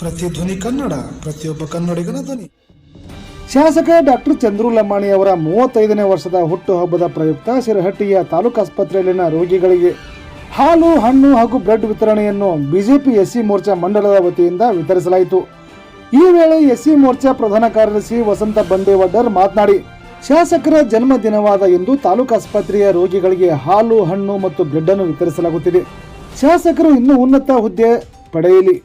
ಪ್ರತಿಧ್ವನಿ ಕನ್ನಡ, ಪ್ರತಿಯೊಬ್ಬ ಕನ್ನಡಿಗನ ಧ್ವನಿ. ಶಾಸಕ ಡಾಕ್ಟರ್ ಚಂದ್ರು ಲಮಾಣಿ ಅವರ ಮೂವತ್ತೈದನೇ ವರ್ಷದ ಹುಟ್ಟುಹಬ್ಬದ ಪ್ರಯುಕ್ತ ಶಿರಹಟ್ಟಿಯ ತಾಲೂಕು ಆಸ್ಪತ್ರೆಯಲ್ಲಿನ ರೋಗಿಗಳಿಗೆ ಹಾಲು, ಹಣ್ಣು ಹಾಗೂ ಬ್ರೆಡ್ ವಿತರಣೆಯನ್ನು ಬಿಜೆಪಿ ಎಸ್ಸಿ ಮೋರ್ಚಾ ಮಂಡಲದ ವತಿಯಿಂದ ವಿತರಿಸಲಾಯಿತು. ಈ ವೇಳೆ ಎಸ್ಸಿ ಮೋರ್ಚಾ ಪ್ರಧಾನ ಕಾರ್ಯದರ್ಶಿ ವಸಂತ ಬಂದೇವಡ್ಡರ್ ಮಾತನಾಡಿ, ಶಾಸಕರ ಜನ್ಮದಿನವಾದ ಇಂದು ತಾಲೂಕು ಆಸ್ಪತ್ರೆಯ ರೋಗಿಗಳಿಗೆ ಹಾಲು, ಹಣ್ಣು ಮತ್ತು ಬ್ರೆಡ್ ಅನ್ನು ವಿತರಿಸಲಾಗುತ್ತಿದೆ. ಶಾಸಕರು ಇನ್ನೂ ಉನ್ನತ ಹುದ್ದೆ ಪಡೆಯಲಿ.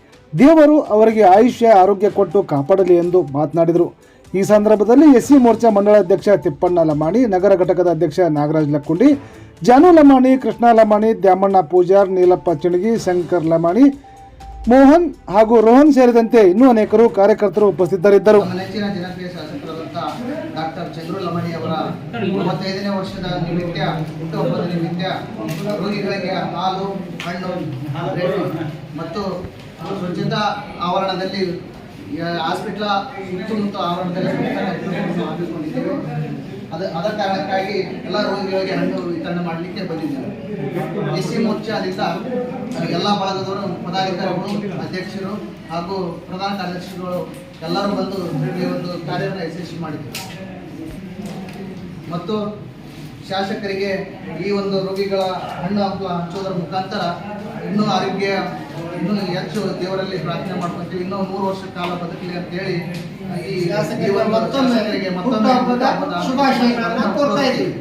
ದೇವರು ಅವರಿಗೆ ಆಯುಷ್ಯ, ಆರೋಗ್ಯ ಕೊಟ್ಟು ಕಾಪಾಡಲಿ ಎಂದು ಮಾತನಾಡಿದರು. ಈ ಸಂದರ್ಭದಲ್ಲಿ ಎಸ್ಸಿ ಮೋರ್ಚಾ ಮಂಡಳ ಅಧ್ಯಕ್ಷ ತಿಪ್ಪಣ್ಣ ಲಮಾಣಿ, ನಗರ ಘಟಕದ ಅಧ್ಯಕ್ಷ ನಾಗರಾಜ್ ಲಕ್ಕುಂಡಿ, ಜಾನು ಲಮಾಣಿ, ಕೃಷ್ಣ ಲಮಾಣಿ, ದ್ಯಾಮಣ್ಣ ಪೂಜಾರ್, ನೀಲಪ್ಪ ಚಿಣಗಿ, ಶಂಕರ್ ಲಮಾಣಿ, ಮೋಹನ್ ಹಾಗೂ ರೋಹನ್ ಸೇರಿದಂತೆ ಇನ್ನೂ ಅನೇಕರು ಕಾರ್ಯಕರ್ತರು ಉಪಸ್ಥಿತರಿದ್ದರು. ಮತ್ತು ಸ್ವಚ್ಛತಾ ಆವರಣದಲ್ಲಿ ಹಾಸ್ಪಿಟ್ಲ ಸುತ್ತಮುತ್ತ ಆವರಣದಲ್ಲಿ ಹಾಕಿಕೊಂಡಿದ್ದೇವೆ ಅದು, ಅದ ಕಾರಣಕ್ಕಾಗಿ ಎಲ್ಲ ರೋಗಿಗಳಿಗೆ ಹಣ್ಣು ವಿತರಣೆ ಮಾಡಲಿಕ್ಕೆ ಬಂದಿದ್ದೇವೆ ಎಸ್ ಸಿ ಮೋರ್ಚಾದಿಂದ ಎಲ್ಲ ಭಾಗದವರು ಪದಾಧಿಕಾರಿಗಳು, ಅಧ್ಯಕ್ಷರು ಹಾಗೂ ಪ್ರಧಾನ ಕಾರ್ಯದರ್ಶಿಗಳು ಎಲ್ಲರೂ ಬಂದು ಈ ಒಂದು ಕಾರ್ಯವನ್ನು ಯಶಸ್ವಿ ಮಾಡಿದ್ದೇವೆ ಮತ್ತು ಶಾಸಕರಿಗೆ ಈ ಒಂದು ರೋಗಿಗಳ ಹಣ್ಣು ಹಂಪಲ ಹಂಚೋದರ ಮುಖಾಂತರ ಇನ್ನೂ ಆರೋಗ್ಯ ಇನ್ನೂ ಹೆಚ್ಚು ದೇವರಲ್ಲಿ ಪ್ರಾರ್ಥನೆ ಮಾಡ್ಕೊಂತೀವಿ. ಇನ್ನೂ ಮೂರು ವರ್ಷ ಕಾಲ ಬದುಕಲಿ ಅಂತ ಹೇಳಿ ಈ ಶಾಸಕರಿಗೆ ಮತ್ತೊಮ್ಮೆ ಮತ್ತೊಂದು ಶುಭಾಶಯಗಳನ್ನು ಕೋರ್ತಾ ಇದ್ದೀವಿ.